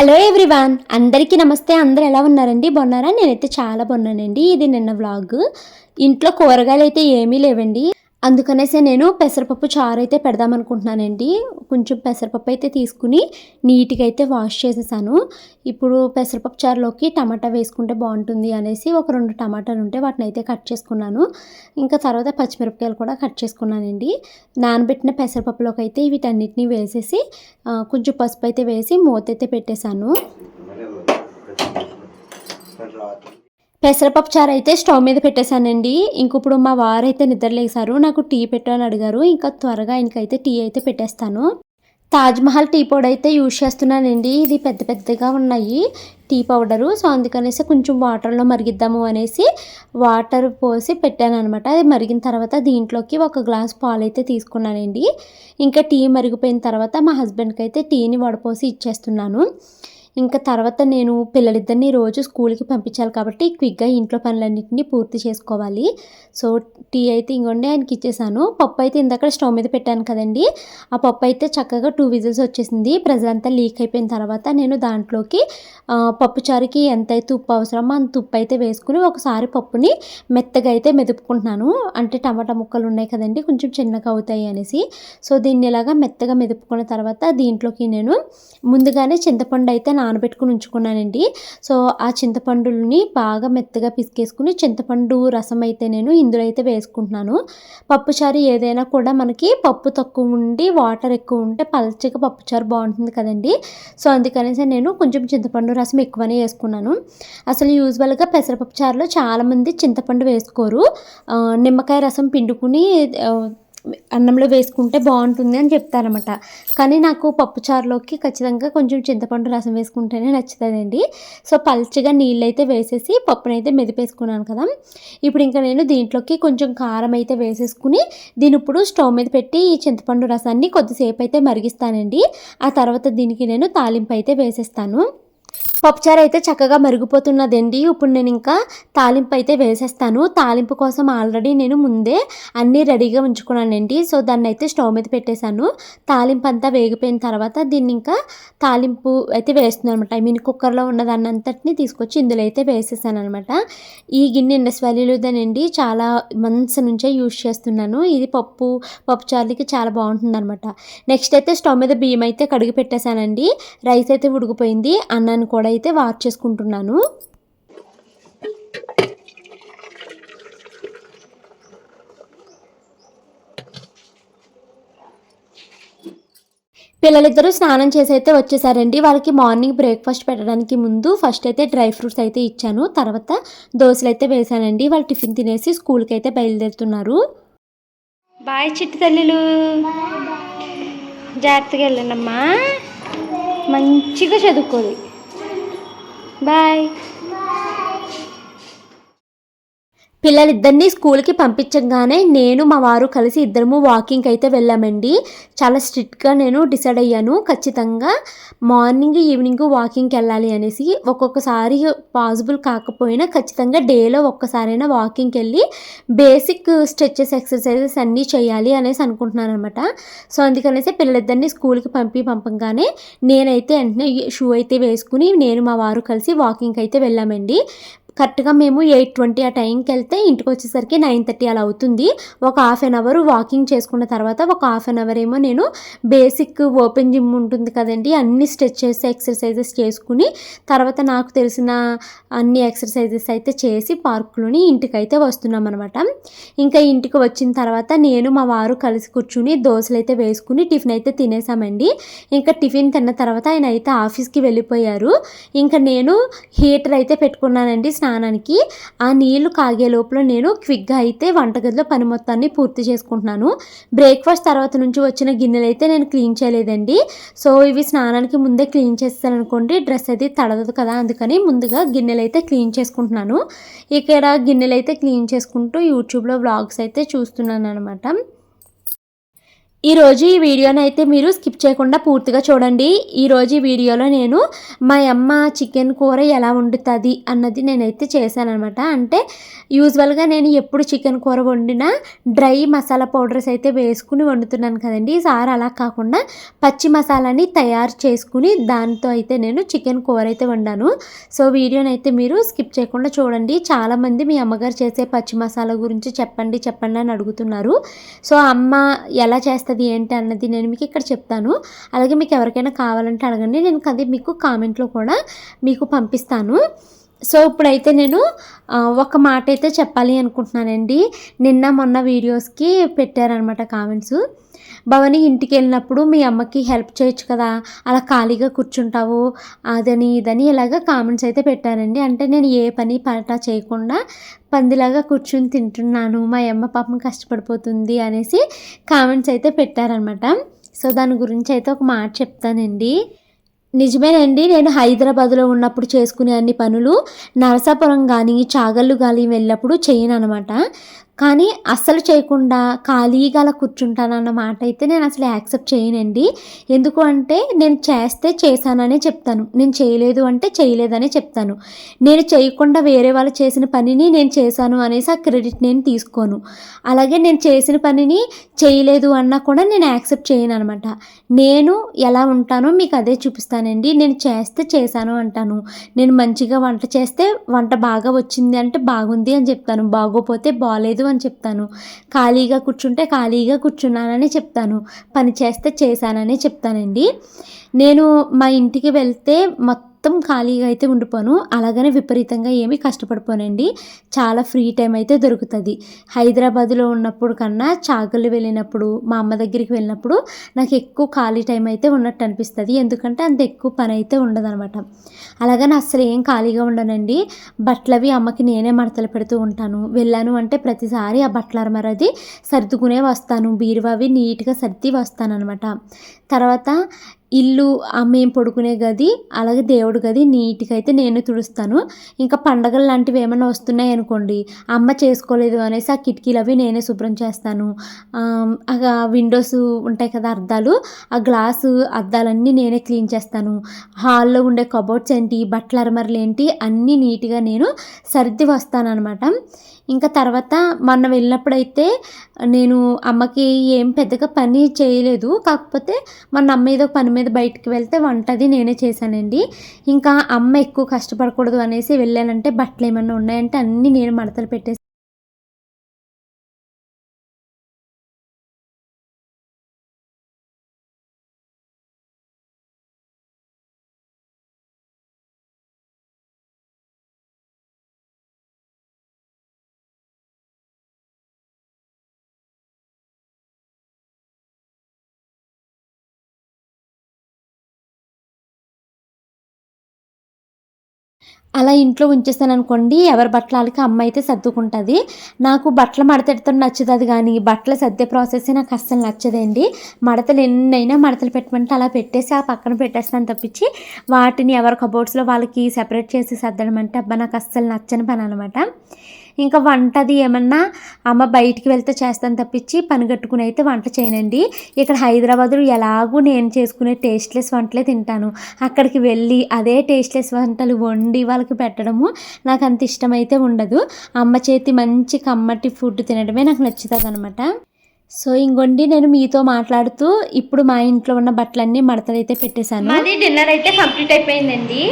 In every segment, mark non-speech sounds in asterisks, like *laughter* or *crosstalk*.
Hello everyone అందరికీ నమస్తే. అందరు ఎలా ఉన్నారండి? బాగున్నారా? నేనైతే చాలా బాగున్నానండి. ఇది నిన్న వ్లాగ్. ఇంట్లో కూరగాయలు అయితే ఏమీ లేవండి. అందుకనేసే నేను పెసరపప్పు చారు అయితే పెడదాం అనుకుంటున్నానండి కొంచెం పెసరపప్పు అయితే తీసుకుని నీట్గా అయితే వాష్ చేసేసాను. ఇప్పుడు పెసరపప్పు చారులోకి టమాటా వేసుకుంటే బాగుంటుంది అనేసి ఒక రెండు టమాటాలు ఉంటే వాటిని అయితే కట్ చేసుకున్నాను. ఇంకా తర్వాత పచ్చిమిరపకాయలు కూడా కట్ చేసుకున్నానండి. నానబెట్టిన పెసరపప్పులోకి అయితే వీటన్నిటిని వేసేసి కొంచెం పసుపు అయితే వేసి మూత అయితే పెట్టేశాను పెసరపప్పు చారు అయితే స్టవ్ మీద పెట్టేశానండి. ఇంక ఇప్పుడు మా వారు అయితే నిద్రలేసారు నాకు టీ పెట్టని అడిగారు. ఇంకా త్వరగా ఆయనకైతే టీ అయితే పెట్టేస్తాను. తాజ్మహల్ టీ పౌడర్ అయితే యూజ్ చేస్తున్నానండి. ఇది పెద్ద పెద్దగా ఉన్నాయి. Tea powder. సో అందుకనేసి కొంచెం వాటర్లో మరిగిద్దాము అనేసి వాటర్ పోసి పెట్టాను అనమాట అది మరిగిన తర్వాత దీంట్లోకి ఒక గ్లాస్ పాలు అయితే తీసుకున్నానండి. ఇంకా టీ మరిగిపోయిన తర్వాత మా హస్బెండ్కి అయితే టీని వడపోసి ఇచ్చేస్తున్నాను. ఇంకా తర్వాత నేను పిల్లలిద్దరిని రోజు స్కూల్కి పంపించాలి కాబట్టి క్విక్గా ఇంట్లో పనులన్నింటినీ పూర్తి చేసుకోవాలి. సో టీ అయితే ఇంకొండి ఆయనకి ఇచ్చేసాను. పప్పు అయితే ఇందాక స్టవ్ మీద పెట్టాను కదండి. ఆ పప్పు అయితే చక్కగా టూ విజిల్స్ వచ్చేసింది. ప్రజలంతా లీక్ అయిపోయిన తర్వాత నేను దాంట్లోకి పప్పుచారుకి పప్పు చారుకి ఎంతైతే ఉప్పు అవసరమో అంత ఉప్పు అయితే వేసుకుని ఒకసారి పప్పుని మెత్తగా అయితే మెదుపుకుంటున్నాను. అంటే టమాటా ముక్కలు ఉన్నాయి కదండి కొంచెం చిన్నగా అవుతాయి అనేసి. సో దీన్ని ఇలాగా మెత్తగా మెదుపుకున్న తర్వాత దీంట్లోకి నేను ముందుగానే చింతపండు అయితే నానబెట్టుకుని ఉంచుకున్నానండి. సో ఆ చింతపండుని బాగా మెత్తగా పిసికేసుకుని చింతపండు రసం అయితే నేను ఇందులో అయితే వేసుకుంటున్నాను. పప్పుచారు ఏదైనా కూడా మనకి పప్పు తక్కువ ఉండి వాటర్ ఎక్కువ ఉంటే పల్చగా పప్పుచారు బాగుంటుంది కదండి. సో అందుకనేసి నేను కొంచెం చింతపండు రసం ఎక్కువనే వేసుకున్నాను. అసలు యూజువల్గా పెసరపప్పు చారులో చాలామంది చింతపండు వేసుకోరు. నిమ్మకాయ రసం పిండుకుని అన్నంలో వేసుకుంటే బాగుంటుంది అని చెప్తారనమాట కానీ నాకు పప్పుచారులోకి ఖచ్చితంగా కొంచెం చింతపండు రసం వేసుకుంటేనే నచ్చుతుందండి. సో పల్చగా నీళ్ళు అయితే వేసేసి పప్పునైతే మెదిపేసుకున్నాను కదా. ఇప్పుడు ఇంకా నేను దీంట్లోకి కొంచెం కారం అయితే వేసేసుకుని దీని ఇప్పుడు స్టవ్ మీద పెట్టి ఈ చింతపండు రసాన్ని కొద్దిసేపు అయితే మరిగిస్తానండి. ఆ తర్వాత దీనికి నేను తాలింపు అయితే వేసేస్తాను. పప్పుచారు అయితే చక్కగా మరిగిపోతున్నదండి. ఇప్పుడు నేను ఇంకా తాలింపు అయితే వేసేస్తాను. తాలింపు కోసం ఆల్రెడీ నేను ముందే అన్నీ రెడీగా ఉంచుకున్నానండి. సో దాన్ని అయితే స్టవ్ మీద పెట్టేశాను. తాలింపు అంతా వేగిపోయిన తర్వాత దీన్ని ఇంకా తాలింపు అయితే వేస్తున్నాను అనమాట ఐ మీన్ కుక్కర్లో ఉన్న దాన్ని అంతటిని తీసుకొచ్చి ఇందులో అయితే వేసేసాను అనమాట ఈ గిన్నె ఇండస్ వ్యాలీలోదేనండి చాలా మంత్స్ నుంచే యూజ్ చేస్తున్నాను. ఇది పప్పు పప్పుచారులకి చాలా బాగుంటుంది అనమాట నెక్స్ట్ అయితే స్టవ్ మీద బియ్యం అయితే కడిగి పెట్టేశానండి. రైస్ అయితే ఉడికిపోయింది. అన్నాన్ని కూడా అయితే వార్ చేసుకుంటున్నాను. పిల్లలిద్దరూ స్నానం చేసి అయితే వచ్చేసారండి. వాళ్ళకి మార్నింగ్ బ్రేక్ఫాస్ట్ పెట్టడానికి ముందు ఫస్ట్ అయితే డ్రై ఫ్రూట్స్ అయితే ఇచ్చాను. తర్వాత దోశలు అయితే వేసానండి. వాళ్ళు టిఫిన్ తినేసి స్కూల్కి అయితే బయలుదేరుతున్నారు. బాయ్ చిట్టి తల్లిలు. జాగ్రత్తగా వెళ్ళండమ్మా. మంచిగా చదువుకోవాలి బాయ్ పిల్లలిద్దరినీ స్కూల్కి పంపించగానే నేను మా వారు కలిసి ఇద్దరము వాకింగ్ అయితే వెళ్ళామండి. చాలా స్ట్రిక్ట్గా నేను డిసైడ్ అయ్యాను. ఖచ్చితంగా మార్నింగ్ ఈవినింగ్ వాకింగ్కి వెళ్ళాలి అనేసి ఒక్కొక్కసారి పాసిబుల్ కాకపోయినా ఖచ్చితంగా డేలో ఒక్కసారైనా వాకింగ్కి వెళ్ళి బేసిక్ స్ట్రెచెస్ ఎక్సర్సైజెస్ అన్నీ చేయాలి అనేసి అనుకుంటున్నాను అనమాట సో అందుకనేసి పిల్లలిద్దరినీ స్కూల్కి పంపి పంపంగానే నేనైతే వెంటనే షూ అయితే వేసుకుని నేను మా వారు కలిసి వాకింగ్కి అయితే వెళ్ళామండి. కరెక్ట్గా మేము ఎయిట్ ట్వంటీ ఆ టైంకి వెళ్తే ఇంటికి వచ్చేసరికి నైన్ థర్టీ అలా అవుతుంది. ఒక హాఫ్ అన్ అవర్ వాకింగ్ చేసుకున్న తర్వాత ఒక హాఫ్ అన్ అవర్ ఏమో నేను బేసిక్ ఓపెన్ జిమ్ ఉంటుంది కదండి అన్ని స్ట్రెచెస్ ఎక్సర్సైజెస్ చేసుకుని తర్వాత నాకు తెలిసిన అన్ని ఎక్సర్సైజెస్ అయితే చేసి పార్కులోని ఇంటికి అయితే వస్తున్నాం అనమాట ఇంకా ఇంటికి వచ్చిన తర్వాత నేను మా వారు కలిసి కూర్చుని దోశలు అయితే వేసుకుని టిఫిన్ అయితే తినేసామండి. ఇంకా టిఫిన్ తిన్న తర్వాత ఆయన అయితే ఆఫీస్కి వెళ్ళిపోయారు. ఇంకా నేను హీటర్ అయితే పెట్టుకున్నానండి స్నానానికి ఆ నీళ్ళు కాగే లోపల నేను క్విక్గా అయితే వంటగదిలో పని మొత్తాన్ని పూర్తి చేసుకుంటున్నాను. బ్రేక్ఫాస్ట్ తర్వాత నుంచి వచ్చిన గిన్నెలు అయితే నేను క్లీన్ చేయలేదండి. సో ఇవి స్నానానికి ముందే క్లీన్ చేస్తాను అనుకోండి డ్రెస్ అది తడదు కదా అందుకని ముందుగా గిన్నెలు అయితే క్లీన్ చేసుకుంటున్నాను. ఇక్కడ గిన్నెలు అయితే క్లీన్ చేసుకుంటూ యూట్యూబ్లో వ్లాగ్స్ అయితే చూస్తున్నాను అనమాట ఈరోజు ఈ వీడియోని అయితే మీరు స్కిప్ చేయకుండా పూర్తిగా చూడండి. ఈరోజు ఈ వీడియోలో నేను మా అమ్మ చికెన్ కూర ఎలా వండుతుంది అన్నది నేనైతే చేశానమాట అంటే యూజువల్గా నేను ఎప్పుడు చికెన్ కూర వండినా డ్రై మసాలా పౌడర్స్ అయితే వేసుకుని వండుతున్నాను కదండి. ఈసారి అలా కాకుండా పచ్చి మసాలాని తయారు చేసుకుని దాంతో అయితే నేను చికెన్ కూర అయితే వండాను. సో వీడియోని అయితే మీరు స్కిప్ చేయకుండా చూడండి. చాలామంది మీ అమ్మగారు చేసే పచ్చి మసాలా గురించి చెప్పండి చెప్పండి అని అడుగుతున్నారు. సో అమ్మ ఎలా చేస్తుంది ఏంటి అన్నది నేను మీకు ఇక్కడ చెప్తాను. అలాగే మీకు ఎవరికైనా కావాలంటే అడగండి. నేను అది మీకు కామెంట్లో కూడా మీకు పంపిస్తాను. సో ఇప్పుడైతే నేను ఒక మాట అయితే చెప్పాలి అనుకుంటున్నానండి. నిన్న మొన్న వీడియోస్కి పెట్టారనమాట కామెంట్స్. భవని ఇంటికి వెళ్ళినప్పుడు మీ అమ్మకి హెల్ప్ చేయొచ్చు కదా అలా ఖాళీగా కూర్చుంటావు అదని ఇదని ఇలాగ కామెంట్స్ అయితే పెట్టారండి. అంటే నేను ఏ పని పాట చేయకుండా పందిలాగా కూర్చుని తింటున్నాను మా అమ్మ పాపం కష్టపడిపోతుంది అనేసి కామెంట్స్ అయితే పెట్టారనమాట సో దాని గురించి అయితే ఒక మాట చెప్తానండి. నిజమేనండి నేను హైదరాబాద్లో ఉన్నప్పుడు చేసుకునే అన్ని పనులు నరసాపురం కానీ చాగళ్ళు కానీ వెళ్ళినప్పుడు చేయను అనమాట కానీ అస్సలు చేయకుండా ఖాళీగా అలా కూర్చుంటానన్న మాట అయితే నేను అసలు యాక్సెప్ట్ చేయనండి. ఎందుకు అంటే నేను చేస్తే చేశాననే చెప్తాను. నేను చేయలేదు అంటే చేయలేదనే చెప్తాను. నేను చేయకుండా వేరే వాళ్ళు చేసిన పనిని నేను చేశాను అనేసి ఆ క్రెడిట్ నేను తీసుకోను. అలాగే నేను చేసిన పనిని చేయలేదు అన్నా కూడా నేను యాక్సెప్ట్ చేయను అనమాట నేను ఎలా ఉంటానో మీకు అదే చూపిస్తానండి. నేను చేస్తే చేశాను అంటాను. నేను మంచిగా వంట చేస్తే వంట బాగా వచ్చింది అంటే బాగుంది అని చెప్తాను. బాగోపోతే బాగాలేదు అని చెప్తాను. ఖాళీగా కూర్చుంటే ఖాళీగా కూర్చున్నానని చెప్తాను. పని చేస్తే చేశానని చెప్తానండి. నేను మా ఇంటికి వెళ్తే మొత్తం మొత్తం ఖాళీగా అయితే ఉండిపోను. అలాగనే విపరీతంగా ఏమీ కష్టపడిపోనండి. చాలా ఫ్రీ టైం అయితే దొరుకుతుంది. హైదరాబాద్లో ఉన్నప్పుడు కన్నా చాకలు వెళ్ళినప్పుడు మా అమ్మ దగ్గరికి వెళ్ళినప్పుడు నాకు ఎక్కువ ఖాళీ టైం అయితే ఉన్నట్టు అనిపిస్తుంది. ఎందుకంటే అంత ఎక్కువ పని అయితే ఉండదనమాట అలాగని అస్సలు ఏం ఖాళీగా ఉండనండి. బట్టలవి అమ్మకి నేనే మడతలు పెడుతూ ఉంటాను. వెళ్ళాను అంటే ప్రతిసారి ఆ బట్టల అరమరది సర్దుకునే వస్తాను. బీరువా అవి నీట్గా సర్ది వస్తాను తర్వాత ఇల్లు ఆ మేము పడుకునే గది అలాగే దేవుడి గది నీట్గా అయితే నేను తుడుస్తాను. ఇంకా పండగలు లాంటివి ఏమైనా వస్తున్నాయి అనుకోండి అమ్మ చేసుకోలేదు అనేసి ఆ కిటికీలు అవి నేనే శుభ్రం చేస్తాను. ఆ విండోస్ ఉంటాయి కదా అద్దాలు ఆ గ్లాసు అద్దాలన్నీ నేనే క్లీన్ చేస్తాను. హాల్లో ఉండే కబోర్డ్స్ ఏంటి బట్టల అరమరలు ఏంటి అన్నీ నీట్గా నేను సర్ది వస్తాను అనమాట ఇంకా తర్వాత మొన్న వెళ్ళినప్పుడైతే నేను అమ్మకి ఏం పెద్దగా పని చేయలేదు. కాకపోతే మొన్న అమ్మ ఏదో పని మీద బయటికి వెళ్తే వంటది నేనే చేశానండి. ఇంకా అమ్మ ఎక్కువ కష్టపడకూడదు అనేసి వెళ్ళానంటే బట్టలు ఏమన్నా ఉన్నాయంటే అన్నీ నేను మడతలు పెట్టేసి అలా ఇంట్లో ఉంచేస్తాను అనుకోండి ఎవరి బట్టలు వాళ్ళకి అమ్మ అయితే సర్దుకుంటుంది. నాకు బట్టలు మడతెడతాం నచ్చుతుంది కానీ బట్టలు సర్దే ప్రాసెస్ నాకు అస్సలు నచ్చదండి. మడతలు ఎన్నైనా మడతలు పెట్టమంటే అలా పెట్టేసి ఆ పక్కన పెట్టేస్తాను తప్పించి వాటిని ఎవరి కబోర్డ్స్లో వాళ్ళకి సెపరేట్ చేసి సర్దడం అంటే అబ్బా నాకు అస్సలు నచ్చని పని అనమాట ఇంకా వంట అది ఏమన్నా? అమ్మ బయటికి వెళ్తే చేస్తాను తప్పించి పని కట్టుకుని అయితే వంట చేయనండి. ఇక్కడ హైదరాబాద్లో ఎలాగూ నేను చేసుకునే టేస్ట్లెస్ వంటలే తింటాను. అక్కడికి వెళ్ళి అదే టేస్ట్లెస్ వంటలు వండి వాళ్ళకి పెట్టడము నాకు అంత ఇష్టమైతే ఉండదు. అమ్మ చేతి మంచి కమ్మటి ఫుడ్ తినడమే నాకు నచ్చుతుంది అనమాట సో ఇంకొండి నేను మీతో మాట్లాడుతూ ఇప్పుడు మా ఇంట్లో ఉన్న బట్టలన్నీ మడతలైతే పెట్టేశాను. అది డిన్నర్ అయితే కంప్లీట్ అయిపోయిందండి.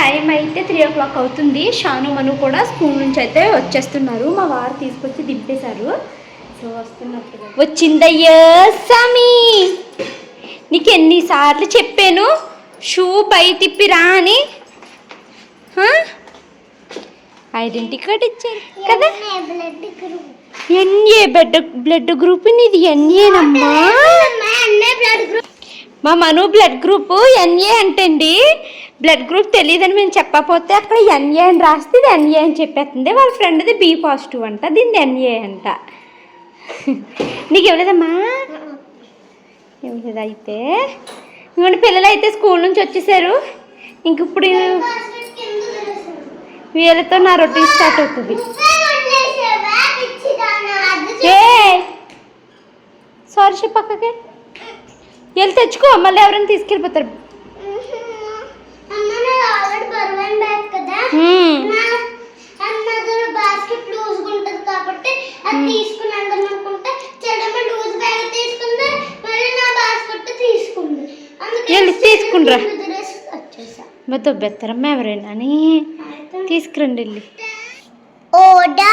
టైం అయితే త్రీ ఓ క్లాక్ అవుతుంది. షాను మను కూడా స్కూల్ నుంచి అయితే వచ్చేస్తున్నారు. మా వారు తీసుకొచ్చి దింపేశారు. సో వస్తున్నప్పుడు వచ్చిందయ్యో సామి! నీకు ఎన్నిసార్లు చెప్పాను? షూ బయట తిప్పి రా అని. ఐడెంటిటీ కార్డ్ ఇచ్చారు కదా? ఎన్ఏ బ్లడ్ బ్లడ్ గ్రూప్ నీది? ఎన్ఏనమ్మా? మా మను బ్లడ్ గ్రూప్ ఎన్ఏ అంటండి. బ్లడ్ గ్రూప్ తెలియదని మేము చెప్పకపోతే అక్కడ ఎన్ఏ అని రాస్తే ఇది ఎన్ఏ అని చెప్పేస్తుంది. వాళ్ళ ఫ్రెండ్ది బి పాజిటివ్ అంట దీనిది ఎన్ఏ అంట. నీకు ఇవ్వలేదమ్మా ఇవ్వలేదు అయితే? ఇంకోటి పిల్లలు అయితే స్కూల్ నుంచి వచ్చేసారు. ఇంక ఇప్పుడు వీళ్ళతో నా రొటీన్ స్టార్ట్ అవుతుంది. ఏ! సారీ చెప్పక్కకే వెళ్ళి తెచ్చుకో మళ్ళీ ఎవరైనా తీసుకెళ్ళిపోతారు. వెళ్ళి మొత్తం బెత్తరమ్మ ఎవరైనా. అని తీసుకురండి వెళ్ళి. ఓడా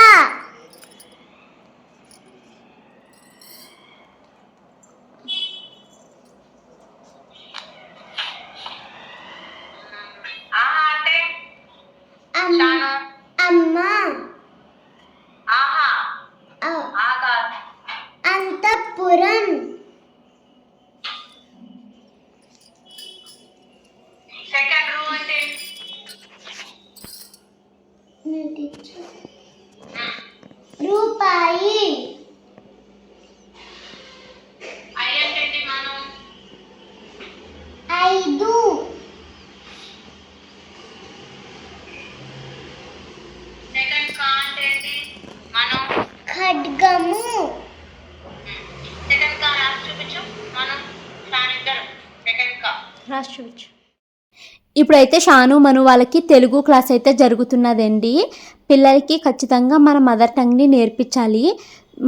ఆహా అంటే అమ్మ చాను అమ్మ ఆహా అ- ఆగా అంతఃపురం సెకండ్ రూ అంటే రూపాయి ఐ అంటే ఏంటి మనం ఐదు సెకండ్ కా అంటే ఏంటి మనం ఖడ్గము సెకండ్ కా రాసి చూపించు మనం సానిద్దరు సెకండ్ కా రాసి చూపించు ఇప్పుడైతే షాను మను వాళ్ళకి తెలుగు క్లాస్ అయితే జరుగుతున్నదండి. పిల్లలకి ఖచ్చితంగా మన మదర్ టంగ్ని నేర్పించాలి.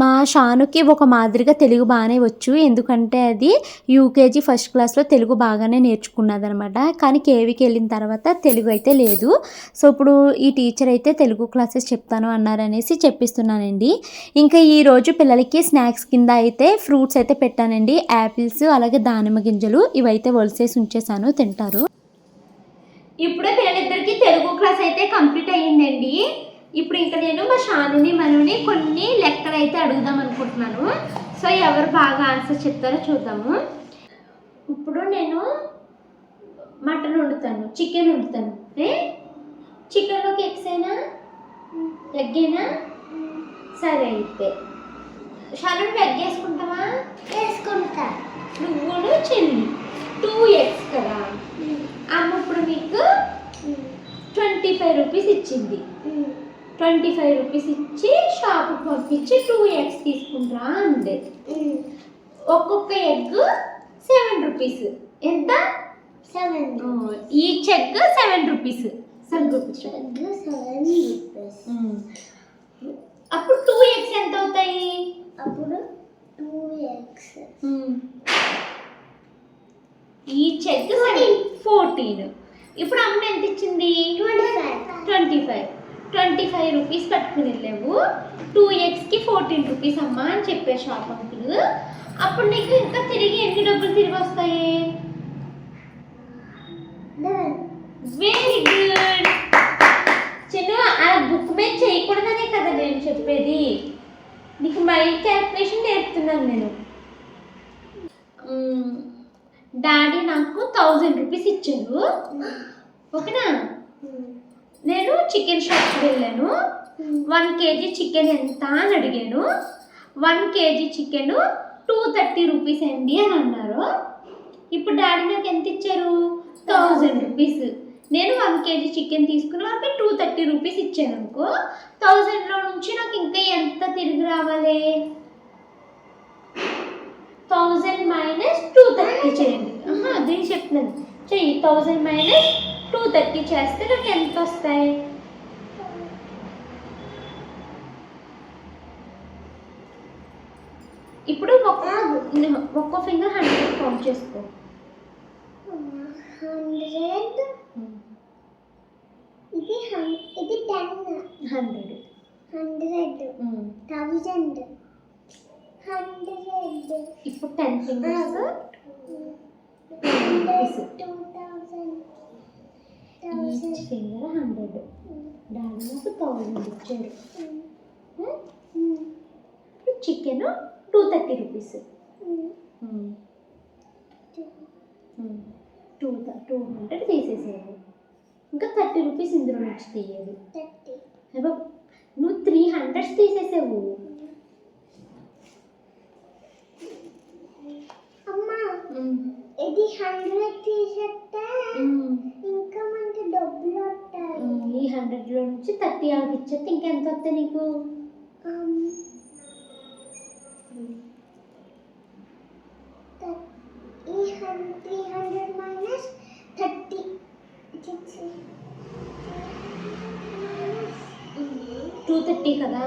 మా షానుకి ఒక మాదిరిగా తెలుగు బాగానే వచ్చు. ఎందుకంటే అది యూకేజీ ఫస్ట్ క్లాస్లో తెలుగు బాగానే నేర్చుకున్నదనమాట. కానీ కేవీకి వెళ్ళిన తర్వాత తెలుగు అయితే లేదు. సో ఇప్పుడు ఈ టీచర్ అయితే తెలుగు క్లాసెస్ చెప్తాను అన్నారనేసి చెప్పిస్తున్నానండి. ఇంకా ఈరోజు పిల్లలకి స్నాక్స్ కింద అయితే ఫ్రూట్స్ అయితే పెట్టానండి. యాపిల్స్ అలాగే దానిమ్మ గింజలు ఇవైతే వలిసేసి ఉంచేసాను తింటారు. ఇప్పుడే పిల్లలిద్దరికి తెలుగు క్లాస్ అయితే కంప్లీట్ అయ్యిందండి. ఇప్పుడు ఇంకా నేను మా షానుని మనుని కొన్ని లెక్కలు అయితే అడుగుదాం అనుకుంటున్నాను. సో ఎవరు బాగా ఆన్సర్ చెప్తారో చూద్దాము. ఇప్పుడు నేను మటన్ వండుతాను చికెన్ వండుతాను. చికెన్లోకి ఎగ్స్ అయినా ఎగ్గేనా సరే అయితే. షాను నువ్వు ఎగ్ వేసుకుంటావా? వేసుకుంటా. నువ్వును చెల్లి టూ ఎగ్స్ కదా. అమ్మ ఇప్పుడు మీకు ట్వంటీ ఫైవ్ రూపీస్ ఇచ్చింది. ట్వంటీ ఫైవ్ రూపీస్ ఇచ్చి షాప్కి పంపించి టూ ఎగ్స్ తీసుకుంటా అంది. ఒక్కొక్క ఎగ్ సెవెన్ రూపీస్ ఎంత? Seven each egg seven rupees అప్పుడు టూ ఎగ్స్ ఎంత అవుతాయి? అప్పుడు two x each egg fourteen. ఇప్పుడు అమ్మ ఎంత ఇచ్చింది? Twenty five. Twenty five. Rupees పట్టుకుని వెళ్ళావు. టూ ఎక్స్కి ఫోర్టీన్ రూపీస్ అమ్మా అని చెప్పారు షాప్ అంకుల్ అప్పుడు నీకు ఇంకా తిరిగి ఎన్ని డబ్బులు తిరిగి వస్తాయి? వెరీ గుడ్ చిన్న ఆ బుక్ మీద చేయకూడదనే కదా నేను చెప్పేది. నీకు మైండ్ క్యాల్కులేషన్ నేర్పుతున్నాను నేను. డాడీ నాకు థౌజండ్ రూపీస్ ఇచ్చారు. ఓకేనా? నేను చికెన్ షాప్కి వెళ్ళాను. వన్ కేజీ చికెన్ ఎంత అని అడిగాను. One KG chicken two thirty rupees అండి అని అన్నారు. ఇప్పుడు డాడీ నాకు ఎంత ఇచ్చారు? Thousand rupees. నేను వన్ కేజీ చికెన్ తీసుకుని వాళ్ళకి టూ థర్టీ రూపీస్ ఇచ్చాను అనుకో థౌజండ్లో నుంచి నాకు ఇంకా ఎంత తిరిగి రావాలి? థౌజండ్ మైనస్ టూ థర్టీ చేయండి. అదే చెప్తున్నాను చెయ్యి థౌజండ్ మైనస్ టూ థర్టీ చేస్తే నాకు ఎంత వస్తాయి? ఇప్పుడు ఒక్క ఒక్కో ఫింగర్ హండ్రెడ్ కౌంట్ చేసుకో. హండ్రెడ్? ఇది ఇది టెన్. హండ్రెడ్. హండ్రెడ్. థౌజండ్. ఇప్పుడు ten fingers. Each finger hundred daddy నాకు థౌజండ్ ఇచ్చారు. Chicken two thirty rupees two two hundred తీసేసేయాలి ఇంకా థర్టీ రూపీస్ ఇందులో నుంచి తీయాలి నువ్వు త్రీ హండ్రెడ్స్ తీసేసావు అమ్మా ఇది హండ్రెడ్ తీసేస్తే ఇంకా మనకి డబ్బులు వస్తాయి. ఈ హండ్రెడ్లో నుంచి థర్టీ వాళ్ళకి ఇచ్చేస్తే ఇంకెంత వస్తాయి నీకు? ఈ three hundred minus thirty two thirty కదా?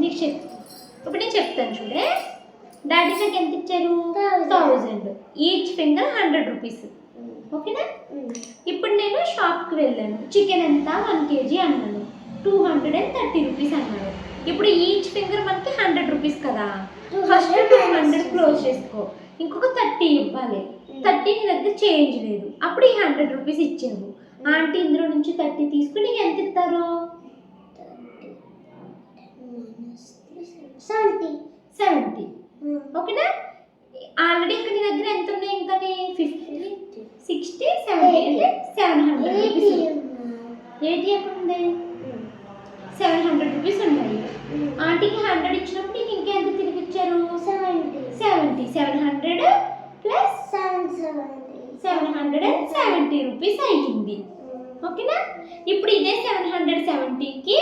నీకు చెప్ ఇప్పుడు నేను చెప్తాను చూడే డాడీ నాకు ఎంత ఇచ్చారు. Thousand each finger hundred rupees ఓకేనా ఇప్పుడు నేను షాప్కి వెళ్ళాను. చికెన్ ఎంత? వన్ కేజీ అన్నాను. Two hundred and thirty rupees అన్నాడు ఇప్పుడు ఈచ్ ఫింగర్ మనకి హండ్రెడ్ రూపీస్ కదా. First two hundred. క్లోజ్ చేసుకో. ఇంకొక థర్టీ ఇవ్వాలి. థర్టీ నీ దగ్గర చేంజ్ లేదు. అప్పుడు ఈ హండ్రెడ్ రూపీస్ ఇచ్చావు ఆంటీ ఇందులో నుంచి థర్టీ తీసుకుని ఎంత ఇస్తారు? సెవెంటీ సెవెంటీ ఓకేనా? ఆల్రెడీ ఇక్కడ నీ దగ్గర ఎంత ఉన్నాయి? ఇంకా ఫిఫ్టీ సిక్స్టీ సెవెంటీ అంటే సెవెన్ హండ్రెడ్ రూపీస్ ఎయిటీ ఎక్కడ ఉంది సెవెన్ హండ్రెడ్ రూపీస్ ఉన్నాయి. ఆంటీకి హండ్రెడ్ ఇచ్చినప్పుడు నీకు ఇంకెంత తిరిగి ఇచ్చారు? Seventy seventy seven hundred plus seven seventy seven hundred and seventy rupees అయ్యింది. ఓకేనా? ఇప్పుడు ఇదే సెవెన్ హండ్రెడ్ సెవెంటీకి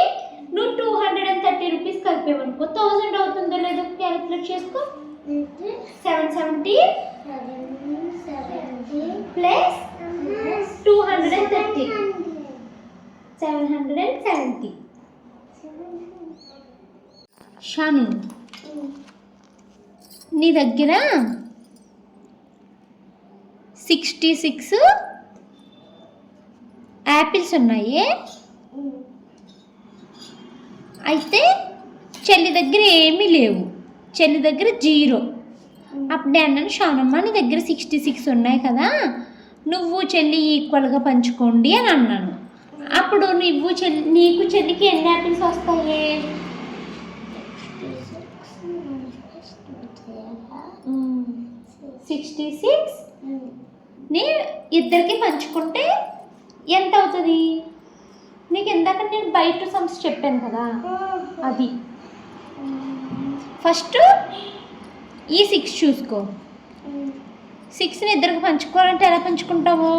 నువ్వు two hundred and thirty rupees కలిపేవనుకో thousand అవుతుందో లేదో క్యాలిక్యులేట్ చేసుకో. Seven seventy plus two hundred and thirty seven hundred and seventy Shanu నీ దగ్గర సిక్స్టీ సిక్స్ యాపిల్స్ ఉన్నాయి అయితే చెల్లి దగ్గర ఏమీ లేవు. చెల్లి దగ్గర జీరో. అప్పుడు నేను అన్నాను షానమ్మ నీ దగ్గర సిక్స్టీ సిక్స్ ఉన్నాయి కదా నువ్వు చెల్లి ఈక్వల్గా పంచుకోండి అని అన్నాను. అప్పుడు నువ్వు చెల్లి నీకు చెల్లికి ఎన్ని యాపిల్స్ వస్తాయి? సిక్స్టీ సిక్స్ని ఇద్దరికి పంచుకుంటే ఎంత అవుతుంది? నీకు ఇందాక నేను బయట సమ్స్ చెప్పాను కదా. అది. ఫస్ట్ ఈ సిక్స్ చూసుకో. సిక్స్ని ఇద్దరికి పంచుకోవాలంటే ఎలా పంచుకుంటావు?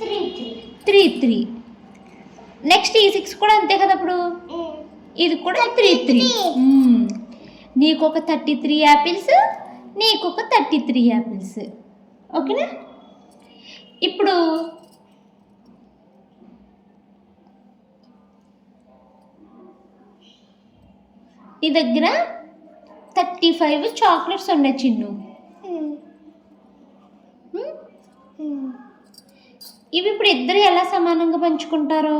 Three three. Three three. Next ఈ సిక్స్ కూడా అంతే కదా ఇప్పుడు? ఇది కూడా త్రీ త్రీ. నీకు ఒక థర్టీ త్రీ యాపిల్స్ నీకు ఒక థర్టీ త్రీ యాపిల్స్. ఓకేనా? ఇప్పుడు నీ దగ్గర థర్టీ ఫైవ్ చాక్లెట్స్ ఉన్నాయి చిన్ను? ఇవి ఇప్పుడు ఇద్దరు ఎలా సమానంగా పంచుకుంటారో?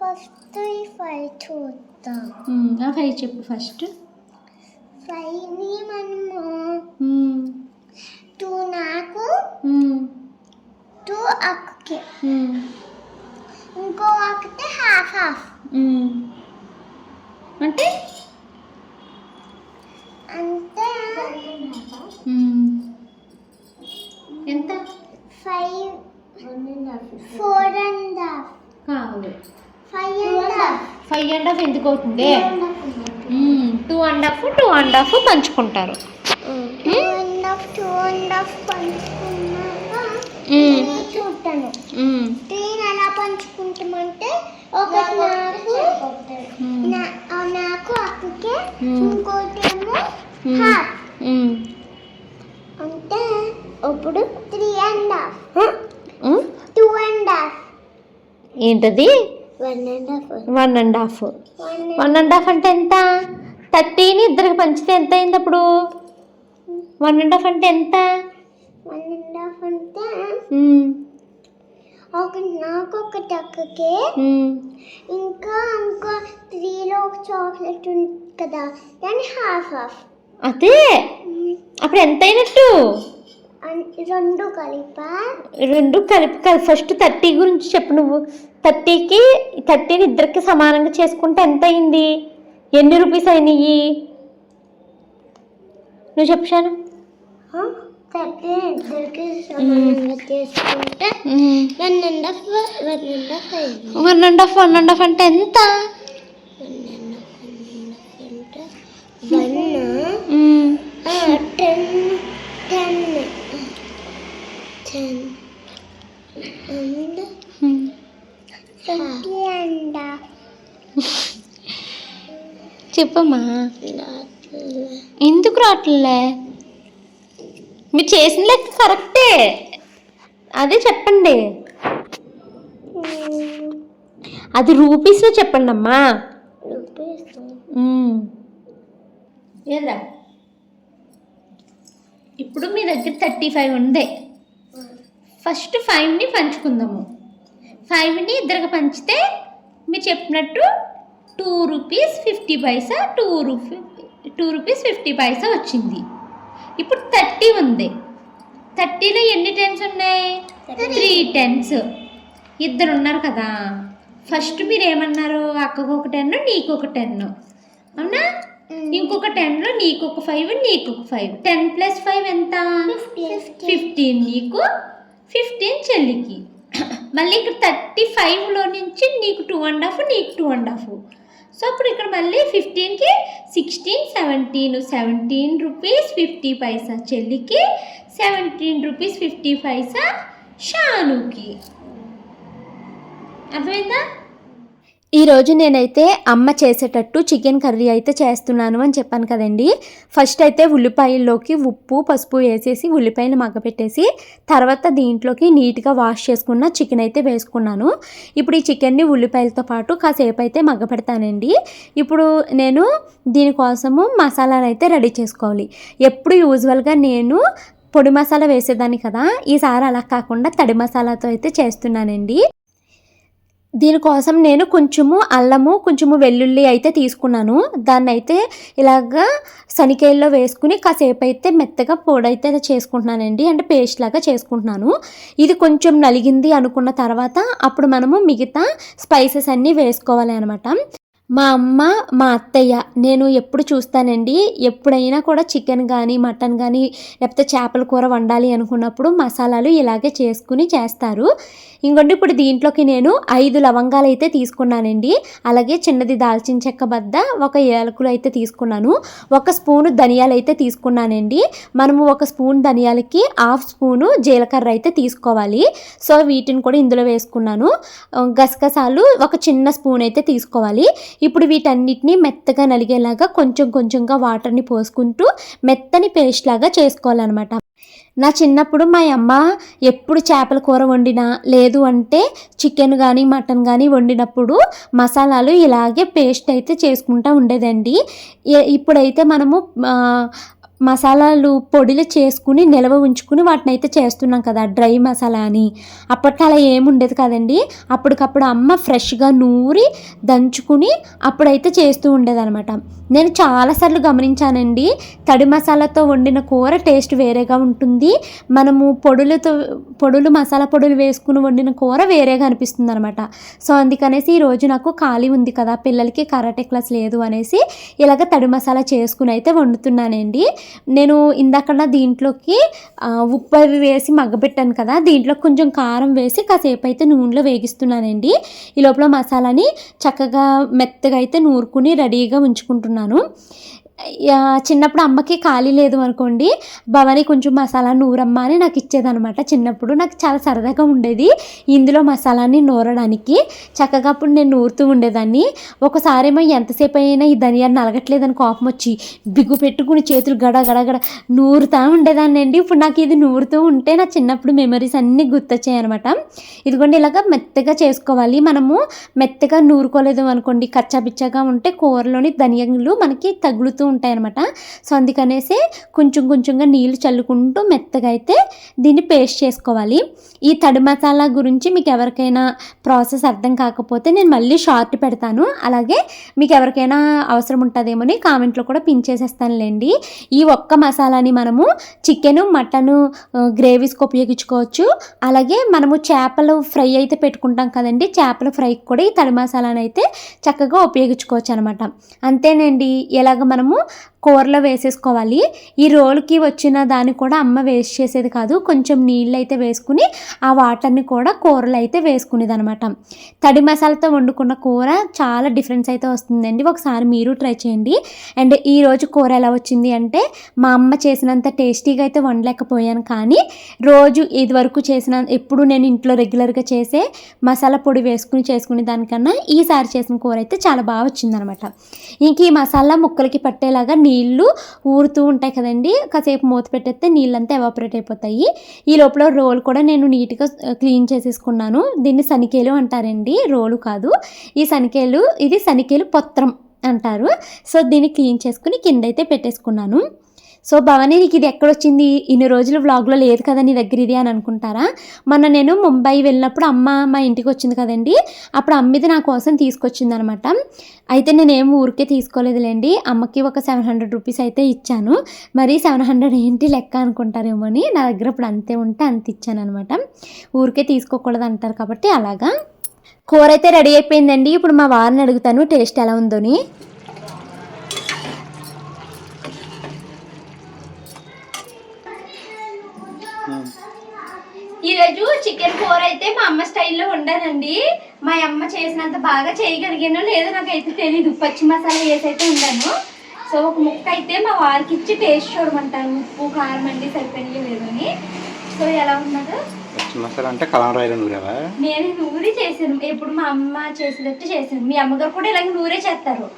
ఫస్ట్ ఫైవ్ చూద్దాం. ఆ ఫైవ్ చెప్పు ఫస్ట్. ఫైవ్ని మనము టూ నాకు టూ అక్కకి. ఇంకో అక్కకి హాఫ్ హాఫ్. అంటే? ఎంత? Five four and half. కాదు. Five and half. Five and half ఎందుకు అవుతుంది two and half two and half పంచుకుంటారు. టూ అండ్ హాఫ్ పంచుకున్నాక ఎలా పంచుకుంటామంటే ఒకటి నాకు hmm, నా- ఆ నాకు అక్కకి Hmm. ఇంకోటేమో Hmm. Half hmm. అంటే ఇప్పుడు three and half Hmm? Two and half ఏంటది? One and half one and half one one and half అంటే ఎంత? థర్టీని ఇద్దరికి పంచితే ఎంత అయింది అప్పుడు? వన్ అండ్ హాఫ్ అంటే ఎంత? వన్ అండ్ హాఫ్ అంటే ఒకటి నాకు ఒకటి అక్కకి మ్మ్. ఇంకా ఇంకో త్రీలో ఒక చాక్లెట్ ఉంది కదా దాన్ని హాఫ్ హాఫ్. అదే? అప్పుడు ఎంత అయినట్టు రెండు కలిపా. రెండు కలిపి కలిపి ఫస్ట్ థర్టీ గురించి చెప్పు నువ్వు. థర్టీకి థర్టీని ఇద్దరికి సమానంగా చేసుకుంటే ఎంత అయింది ఎన్ని రూపీస్ అయినాయి నువ్వు చెప్పాను one and half one and half అంటే ఎంత? చెప్పమ్మా. ఎందుకు రావట్లే మీరు చేసిన లెక్క కరెక్టే అదే చెప్పండి. అది రూపీస్లో చెప్పండి అమ్మా. ఏదిరా ఇప్పుడు మీ దగ్గర థర్టీ ఫైవ్ ఉంది. ఫస్ట్ ఫైవ్ని పంచుకుందాము. ఫైవ్ని ఇద్దరికి పంచితే మీరు చెప్పినట్టు two rupees fifty paisa two rupee two rupees fifty paisa వచ్చింది. ఇప్పుడు థర్టీ ఉంది. థర్టీలో ఎన్ని టెన్స్ ఉన్నాయి? త్రీ టెన్స్ ఇద్దరు ఉన్నారు కదా. ఫస్ట్ మీరు ఏమన్నారు అక్కకు ఒక టెన్ నీకు ఒక టెన్ అవునా ఇంకొక టెన్లో నీకు ఒక ఫైవ్ నీకు ఒక ఫైవ్ టెన్ ప్లస్ ఫైవ్ ఎంత ఫిఫ్టీన్ నీకు ఫిఫ్టీన్ చెల్లికి. *clears throat* మళ్ళీ ఇక్కడ థర్టీ ఫైవ్లో నుంచి నీకు టూ అండ్ హాఫ్ నీకు టూ అండ్ హాఫ్ సో అప్పుడు ఇక్కడ మళ్ళీ ఫిఫ్టీన్కి sixteen seventeen seventeen rupees fifty paisa చెల్లికి సెవెంటీన్ రూపీస్ ఫిఫ్టీ పైసా షానుకి. అర్థమైందా? ఈరోజు నేనైతే అమ్మ చేసేటట్టు చికెన్ కర్రీ అయితే చేస్తున్నాను అని చెప్పాను కదండి. ఫస్ట్ అయితే ఉల్లిపాయల్లోకి ఉప్పు పసుపు వేసేసి ఉల్లిపాయలు మగ్గపెట్టేసి తర్వాత దీంట్లోకి నీట్గా వాష్ చేసుకున్న చికెన్ అయితే వేసుకున్నాను. ఇప్పుడు ఈ చికెన్ని ఉల్లిపాయలతో పాటు కాసేపు అయితే మగ్గపెడతానండి. ఇప్పుడు నేను దీనికోసము మసాలాలు అయితే రెడీ చేసుకోవాలి. ఎప్పుడు యూజువల్గా నేను పొడి మసాలా వేసేదాన్ని కదా ఈసారి అలా కాకుండా తడి మసాలాతో అయితే చేస్తున్నానండి. దీనికోసం నేను కొంచెము అల్లము కొంచెము వెల్లుల్లి అయితే తీసుకున్నాను. దాన్ని అయితే ఇలాగా శనికాయల్లో వేసుకుని కాసేపు అయితే మెత్తగా పొడి అయితే చేసుకుంటున్నానండి. అంటే పేస్ట్ లాగా చేసుకుంటున్నాను. ఇది కొంచెం నలిగింది అనుకున్న తర్వాత అప్పుడు మనము మిగతా స్పైసెస్ అన్నీ వేసుకోవాలి అనమాట మా అమ్మ మా అత్తయ్య నేను ఎప్పుడు చూస్తానండి. ఎప్పుడైనా కూడా చికెన్ కానీ మటన్ కానీ లేకపోతే చేపల కూర వండాలి అనుకున్నప్పుడు మసాలాలు ఇలాగే చేసుకుని చేస్తారు. ఇంకొండి ఇప్పుడు దీంట్లోకి నేను ఐదు లవంగాలు అయితే తీసుకున్నానండి. అలాగే చిన్నది దాల్చిన చెక్క బద్ద ఒక ఏలకులు అయితే తీసుకున్నాను. ఒక స్పూను ధనియాలు అయితే తీసుకున్నానండి. మనము ఒక స్పూన్ ధనియాలకి హాఫ్ స్పూను జీలకర్ర అయితే తీసుకోవాలి. సో వీటిని కూడా ఇందులో వేసుకున్నాను. గసగసాలు ఒక చిన్న స్పూన్ అయితే తీసుకోవాలి. ఇప్పుడు వీటన్నిటిని మెత్తగా నలిగేలాగా కొంచెం కొంచెంగా వాటర్ని పోసుకుంటూ మెత్తని పేస్ట్ లాగా చేసుకోవాలన్నమాట. నా చిన్నప్పుడు మా అమ్మ ఎప్పుడు చేపల కూర వండినా లేదు అంటే చికెన్ కానీ మటన్ కానీ వండినప్పుడు మసాలాలు ఇలాగే పేస్ట్ అయితే చేసుకుంటూ ఉండేదండి. ఇప్పుడైతే మనము మసాలాలు పొడిలు చేసుకుని నిల్వ ఉంచుకుని వాటిని అయితే చేస్తున్నాం కదా డ్రై మసాలా అని. అప్పట్లో అలా ఏముండేది కదండి. అప్పటికప్పుడు అమ్మ ఫ్రెష్గా నూరి దంచుకుని అప్పుడైతే చేస్తూ ఉండేదనమాట నేను చాలాసార్లు గమనించానండి తడి మసాలాతో వండిన కూర టేస్ట్ వేరేగా ఉంటుంది. మనము పొడులతో పొడులు మసాలా పొడులు వేసుకుని వండిన కూర వేరేగా అనిపిస్తుంది అనమాట సో అందుకనేసి ఈరోజు నాకు ఖాళీ ఉంది కదా పిల్లలకి కరాటే క్లాస్ లేదు అనేసి ఇలాగ తడి మసాలా చేసుకుని అయితే వండుతున్నానండి. నేను ఇందాక దీంట్లోకి ఉప్పు అవి వేసి మగ్గబెట్టాను కదా దీంట్లో కొంచెం కారం వేసి కాసేపు అయితే నూనెలో వేగిస్తున్నానండి. ఈ లోపల మసాలాని చక్కగా మెత్తగా అయితే నూరుకుని రెడీగా ఉంచుకుంటున్నాను. చిన్నప్పుడు అమ్మకి ఖాళీ లేదు అనుకోండి భవాని కొంచెం మసాలా నూరమ్మ అని నాకు ఇచ్చేదనమాట చిన్నప్పుడు నాకు చాలా సరదాగా ఉండేది. ఇందులో మసాలాని నూరడానికి చక్కగా అప్పుడు నేను నూరుతూ ఉండేదాన్ని. ఒకసారి ఏమో ఎంతసేపు అయినా ఈ ధనియాన్ని నలగట్లేదని కోపం వచ్చి బిగ్గు పెట్టుకుని చేతులు గడ గడ గడ నూరుతూ ఉండేదాన్ని అండి. ఇప్పుడు నాకు ఇది నూరుతూ ఉంటే నా చిన్నప్పుడు మెమరీస్ అన్నీ గుర్తొచ్చాయి అనమాట ఇదిగోండి ఇలాగ మెత్తగా చేసుకోవాలి. మనము మెత్తగా నూరుకోలేదు అనుకోండి కచ్చాపిచ్చాగా ఉంటే కూరలోని ధనియాలు మనకి తగులుతూ ఉంటాయి ఉంటాయన్నమాట. సో అందుకనేసి కొంచెం కొంచెంగా నీళ్ళు చల్లుకుంటూ మెత్తగా అయితే దీన్ని పేస్ట్ చేసుకోవాలి. ఈ తడి మసాలా గురించి మీకు ఎవరికైనా ప్రాసెస్ అర్థం కాకపోతే నేను మళ్ళీ షార్ట్ పెడతాను. అలాగే మీకు ఎవరికైనా అవసరం ఉంటుందేమో కామెంట్లో కూడా పిన్ చేసేస్తానులేండి. ఈ ఒక్క మసాలాని మనము చికెను మటను గ్రేవీస్కి ఉపయోగించుకోవచ్చు. అలాగే మనము చేపలు ఫ్రై అయితే పెట్టుకుంటాం కదండి. చేపల ఫ్రైకి కూడా ఈ తడి మసాలాను అయితే చక్కగా ఉపయోగించుకోవచ్చు అనమాట అంతేనండి. ఇలాగ మనము మనము కూరలో వేసేసుకోవాలి. ఈ రోల్కి వచ్చిన దాన్ని కూడా అమ్మ వేస్ట్ చేసేది కాదు. కొంచెం నీళ్ళు అయితే వేసుకుని ఆ వాటర్ని కూడా కూరలో అయితే వేసుకునేది అనమాట తడి మసాలాతో వండుకున్న కూర చాలా డిఫరెన్స్ అయితే వస్తుందండి. ఒకసారి మీరు ట్రై చేయండి. అండ్ ఈరోజు కూర ఎలా వచ్చింది అంటే మా అమ్మ చేసినంత టేస్టీగా అయితే వండలేకపోయాను. కానీ రోజు ఇదివరకు చేసిన ఎప్పుడు నేను ఇంట్లో రెగ్యులర్గా చేసే మసాలా పొడి వేసుకుని చేసుకునే దానికన్నా ఈసారి చేసిన కూర అయితే చాలా బాగా వచ్చిందనమాట ఇంక ఈ మసాలా ముక్కలకి పట్టేలాగా నీళ్ళు ఊరుతూ ఉంటాయి కదండి. కాసేపు మూత పెట్టేస్తే నీళ్ళంతా ఎవాపరేట్ అయిపోతాయి. ఈ లోపల రోల్ కూడా నేను నీట్గా క్లీన్ చేసేసుకున్నాను. దీన్ని సనికేలు అంటారండి. రోలు కాదు. ఈ సనికేలు ఇది సనికేలు పొత్రం అంటారు. సో దీన్ని క్లీన్ చేసుకుని కింద అయితే పెట్టేసుకున్నాను. సో భవని నీకు ఇది ఎక్కడొచ్చింది? ఇన్ని రోజులు వ్లాగ్లో లేదు కదా నీ దగ్గర ఇది అని అనుకుంటారా? మొన్న నేను ముంబై వెళ్ళినప్పుడు అమ్మ మా ఇంటికి వచ్చింది కదండి. అప్పుడు అమ్మది నా కోసం తీసుకొచ్చింది అనమాట అయితే నేనేం ఊరికే తీసుకోలేదులేండి. అమ్మకి ఒక సెవెన్ హండ్రెడ్ రూపీస్ అయితే ఇచ్చాను. మరి సెవెన్ హండ్రెడ్ ఏంటి లెక్క అనుకుంటారేమో అని నా దగ్గర ఇప్పుడు అంతే ఉంటే అంత ఇచ్చాను అనమాట ఊరికే తీసుకోకూడదు అంటారు కాబట్టి అలాగా. కూర అయితే రెడీ అయిపోయిందండి. ఇప్పుడు మా వారిని అడుగుతాను టేస్ట్ ఎలా ఉందోని ఈరోజు చికెన్ కూర అయితే మా అమ్మ స్టైల్లో వండానండి మా అమ్మ చేసినంత బాగా చేయగలిగానో లేదో నాకైతే తెలీదు. పచ్చి మసాలా వేసి అయితే సో ఒక ముక్క అయితే మా వారికి ఇచ్చి టేస్ట్ చూడమంటాను. ఉప్పు కారం అండి సరిపోయింది లేదు అని. సో ఎలా ఉన్నదో పచ్చి మసాలా అంటే కలంరాయిలో నూరావా? నేను నూరి చేశాను. ఎప్పుడు మా అమ్మ చేసేటట్టు చేశాను. మీ అమ్మగారు కూడా ఇలాగ నూరే చేస్తారు.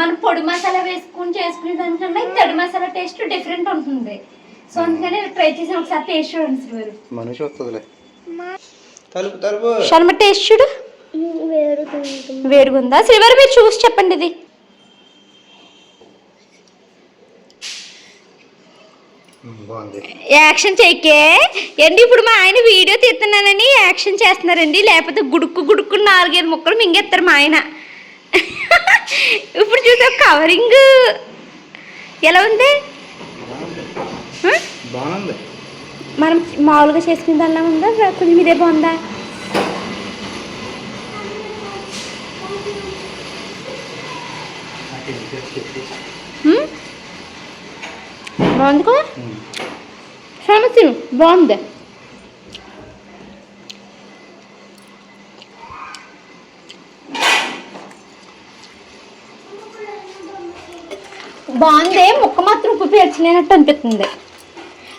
మనం పొడి మసాలా వేసుకుని చేసుకునే దానికన్నా తడి మసాలా టేస్ట్ డిఫరెంట్ ఉంటుంది. సో అందుకని ట్రై చేసాను ఒకసారి టేస్ట్ చూడండి శ్రీవారు మనిషి వస్తుందిలే. తలుపు తలుపు. శర్మ టేస్ట్ చూడు. వేడిగా ఉందా శ్రీవారు మీరు చూసి చెప్పండి ఇది. యాక్షన్ చేయకే. ఏంటి ఇప్పుడు మా ఆయన వీడియో తీస్తున్నానని యాక్షన్ చేస్తున్నారండి. లేకపోతే గుడుక్కు గుడుక్కు నాలుగైదు ముక్కలు మింగేస్తారు మా ఆయన. *laughs* ఇప్పుడు చూసా కవరింగ్ ఎలా ఉంది? బాగుంది. మనం మామూలుగా చేసుకునే దానిలా ఉందా? కొంచెం ఇదే బాగుందా? బాగుంది కదా సమస్య బాగుంది. బాగుంది. ముక్క మాత్రం ఉప్పు పేర్చలేనట్టు అనిపిస్తుంది.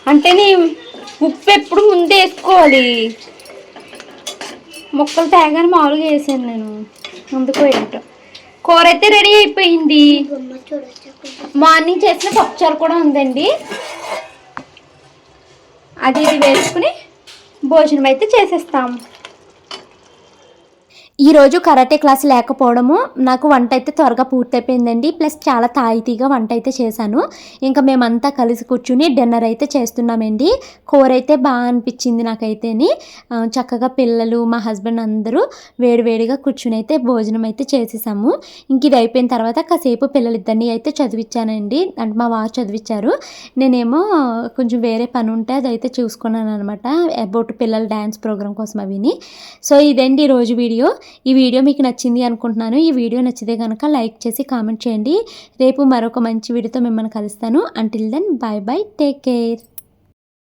అంటేనే ఉప్పు ఎప్పుడు ముందే వేసుకోవాలి. ముక్కలు తేగానే మామూలుగా వేసాను నేను. ముందుకు ఏంటో. కూర అయితే రెడీ అయిపోయింది. మార్నింగ్ చేసిన పప్పుచారు కూడా ఉందండి. అది ఇది వేసుకుని భోజనం అయితే చేసేస్తాం. ఈరోజు కరాటే క్లాస్ లేకపోవడము నాకు వంట అయితే త్వరగా పూర్తయిపోయిందండి. ప్లస్ చాలా తాయితీగా వంట అయితే చేశాను. ఇంకా మేమంతా కలిసి కూర్చుని డిన్నర్ అయితే చేస్తున్నామండి. కూర అయితే బాగా అనిపించింది నాకైతేని. చక్కగా పిల్లలు మా హస్బెండ్ అందరూ వేడివేడిగా కూర్చుని అయితే భోజనం అయితే చేసేసాము. ఇంక ఇది అయిపోయిన తర్వాత కాసేపు పిల్లలిద్దరిని అయితే చదివించానండి అంటే మా వారు చదివించారు నేనేమో కొంచెం వేరే పని ఉంటే అదైతే చూసుకున్నాను అనమాట అబౌట్ పిల్లల డ్యాన్స్ ప్రోగ్రామ్ కోసం అవిని. సో ఇదండి ఈరోజు వీడియో? ఈ వీడియో మీకు నచ్చింది అనుకుంటున్నాను. ఈ వీడియో నచ్చితే కనుక లైక్ చేసి కామెంట్ చేయండి. రేపు మరొక మంచి వీడియోతో మిమ్మల్ని కలుస్తాను. Until then bye bye take care